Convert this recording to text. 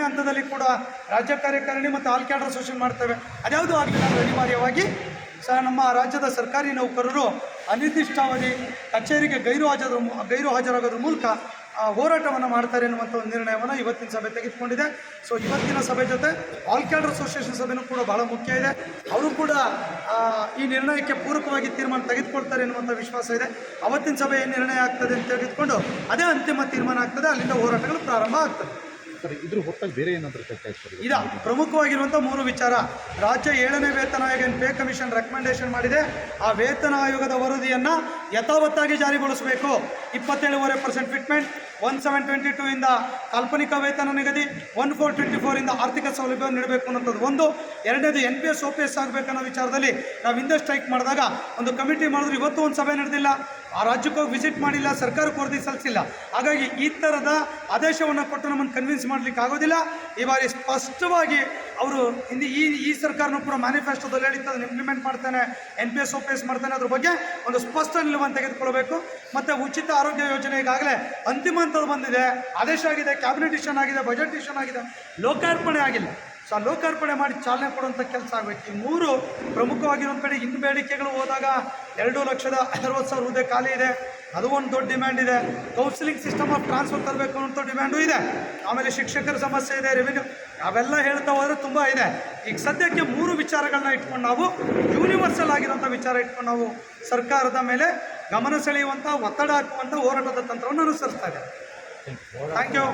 ಹಂತದಲ್ಲಿ ಕೂಡ ರಾಜ್ಯ ಕಾರ್ಯಕಾರಿಣಿ ಮತ್ತು ಆಲ್ ಕ್ಯಾಡರ್ ಅಸೋಸಿಯೇಷನ್ ಮಾಡ್ತೇವೆ. ಅದ್ಯಾವುದೂ ಆಗಲಿಲ್ಲ ಅನಿವಾರ್ಯವಾಗಿ ಸಹ ನಮ್ಮ ರಾಜ್ಯದ ಸರ್ಕಾರಿ ನೌಕರರು ಅನಿರ್ದಿಷ್ಟಾವಧಿ ಕಚೇರಿಗೆ ಗೈರು ಹಾಜರ ಗೈರು ಹಾಜರಾಗೋದ್ರ ಮೂಲಕ ಹೋರಾಟವನ್ನು ಮಾಡ್ತಾರೆ ಎನ್ನುವಂಥ ಒಂದು ನಿರ್ಣಯವನ್ನು ಇವತ್ತಿನ ಸಭೆ ತೆಗೆದುಕೊಂಡಿದೆ. ಸೊ ಇವತ್ತಿನ ಸಭೆ ಜೊತೆ ಆಲ್ ಕ್ಯಾಡರ್ ಅಸೋಸಿಯೇಷನ್ ಸಭೆನೂ ಕೂಡ ಬಹಳ ಮುಖ್ಯ ಇದೆ. ಅವರು ಕೂಡ ಈ ನಿರ್ಣಯಕ್ಕೆ ಪೂರಕವಾಗಿ ತೀರ್ಮಾನ ತೆಗೆದುಕೊಳ್ತಾರೆ ಎನ್ನುವಂಥ ವಿಶ್ವಾಸ ಇದೆ. ಅವತ್ತಿನ ಸಭೆ ಏನು ನಿರ್ಣಯ ಆಗ್ತದೆ ಅಂತ ತೆಗೆದುಕೊಂಡು ಅದೇ ಅಂತಿಮ ತೀರ್ಮಾನ ಆಗ್ತದೆ. ಅಲ್ಲಿಂದ ಹೋರಾಟಗಳು ಪ್ರಾರಂಭ ಆಗ್ತದೆ. ಸರ್ ಇದ್ರ ಹೊರತಾಗಿ ಬೇರೆ ಏನಾದರೂ ಚರ್ಚೆ ಆಯ್ತು ಇದು? ಪ್ರಮುಖವಾಗಿರುವಂಥ ಮೂರು ವಿಚಾರ. ರಾಜ್ಯ ಏಳನೇ ವೇತನ ಆಯೋಗ ಏನು ಪೇ ಕಮಿಷನ್ ರೆಕಮೆಂಡೇಶನ್ ಮಾಡಿದೆ. ಆ ವೇತನ ಆಯೋಗದ ವರದಿಯನ್ನು ಯಥಾವತ್ತಾಗಿ ಜಾರಿಗೊಳಿಸಬೇಕು. ಇಪ್ಪತ್ತೇಳುವರೆ percent fitment one seven twenty two ಇಂದ ಕಾಲ್ಪನಿಕ ವೇತನ ನಿಗದಿ ಒನ್ ಫೋರ್ ಟ್ವೆಂಟಿ ಫೋರಿಂದ ಆರ್ಥಿಕ ಸೌಲಭ್ಯವನ್ನು ನೀಡಬೇಕು ಅನ್ನೋಂಥದ್ದು ಒಂದು. ಎರಡನೇದು N P S O P S ಆಗಬೇಕನ್ನೋ ವಿಚಾರದಲ್ಲಿ ನಾವು ಹಿಂದೆ ಸ್ಟ್ರೈಕ್ ಮಾಡಿದಾಗ ಒಂದು ಕಮಿಟಿ ಮಾಡಿದ್ರು. ಇವತ್ತು ಒಂದು ಸಭೆ ನಡೆದಿಲ್ಲ. ಆ ರಾಜ್ಯಕ್ಕೆ ಹೋಗಿ ವಿಸಿಟ್ ಮಾಡಿಲ್ಲ ಸರ್ಕಾರಕ್ಕೆ ವರದಿ ಸಲ್ಲಿಸಿಲ್ಲ. ಹಾಗಾಗಿ ಈ ಥರದ ಆದೇಶವನ್ನು ಕೊಟ್ಟು ನಮ್ಮನ್ನು ಕನ್ವಿನ್ಸ್ ಮಾಡಲಿಕ್ಕೆ ಆಗೋದಿಲ್ಲ. ಈ ಬಾರಿ ಸ್ಪಷ್ಟವಾಗಿ ಅವರು ಹಿಂದೆ ಈ ಈ ಸರ್ಕಾರನೂ ಕೂಡ ಮ್ಯಾನಿಫೆಸ್ಟೋದಲ್ಲಿ ಹೇಳಿತ್ತು ಅದನ್ನು ಇಂಪ್ಲಿಮೆಂಟ್ ಮಾಡ್ತಾನೆ ಎನ್ ಪಿ ಎಸ್ ಎಸ್ ಮಾಡ್ತಾನೆ ಅದ್ರ ಬಗ್ಗೆ ಒಂದು ಸ್ಪಷ್ಟ ನಿಲುವನ್ನು ತೆಗೆದುಕೊಳ್ಬೇಕು ಮತ್ತು ಉಚಿತ ಆರೋಗ್ಯ ಯೋಜನೆ ಈಗಾಗಲೇ ಅಂತಿಮ ಹಂತದ ಬಂದಿದೆ. ಆದೇಶ ಆಗಿದೆ ಕ್ಯಾಬಿನೆಟ್ ಇಷನ್ ಆಗಿದೆ ಬಜೆಟ್ ಇಷನ್ ಆಗಿದೆ. ಲೋಕಾರ್ಪಣೆ ಆಗಿಲ್ಲ. ಸೊ ಲೋಕಾರ್ಪಣೆ ಮಾಡಿ ಚಾಲನೆ ಕೊಡುವಂಥ ಕೆಲಸ ಆಗಬೇಕು. ಈ ಮೂರು ಪ್ರಮುಖವಾಗಿರೋ ಕಡೆ ಇನ್ನು ಬೇಡಿಕೆಗಳು ಹೋದಾಗ ಎರಡು ಲಕ್ಷದ ಅರವತ್ತು ಸಾವಿರ ಹುದ್ದೆ ಖಾಲಿ ಇದೆ. ಅದು ಒಂದು ದೊಡ್ಡ ಡಿಮ್ಯಾಂಡ್ ಇದೆ. ಕೌನ್ಸಿಲಿಂಗ್ ಸಿಸ್ಟಮ್ ಆಫ್ ಟ್ರಾನ್ಸ್ಫರ್ ತರಬೇಕು ಅಂತ ಡಿಮ್ಯಾಂಡು ಇದೆ. ಆಮೇಲೆ ಶಿಕ್ಷಕರ ಸಮಸ್ಯೆ ಇದೆ ರೆವಿನ್ಯೂ ಅವೆಲ್ಲ ಹೇಳ್ತಾ ಹೋದರೆ ತುಂಬ ಇದೆ. ಈಗ ಸದ್ಯಕ್ಕೆ ಮೂರು ವಿಚಾರಗಳನ್ನ ಇಟ್ಕೊಂಡು ನಾವು ಯೂನಿವರ್ಸಲ್ ಆಗಿರೋಂಥ ವಿಚಾರ ಇಟ್ಕೊಂಡು ನಾವು ಸರ್ಕಾರದ ಮೇಲೆ ಗಮನ ಸೆಳೆಯುವಂಥ ಒತ್ತಡ ಹಾಕುವಂಥ ಹೋರಾಟದ ತಂತ್ರವನ್ನು ಅನುಸರಿಸ್ತಾ ಇದೆ ಥ್ಯಾಂಕ್ ಯು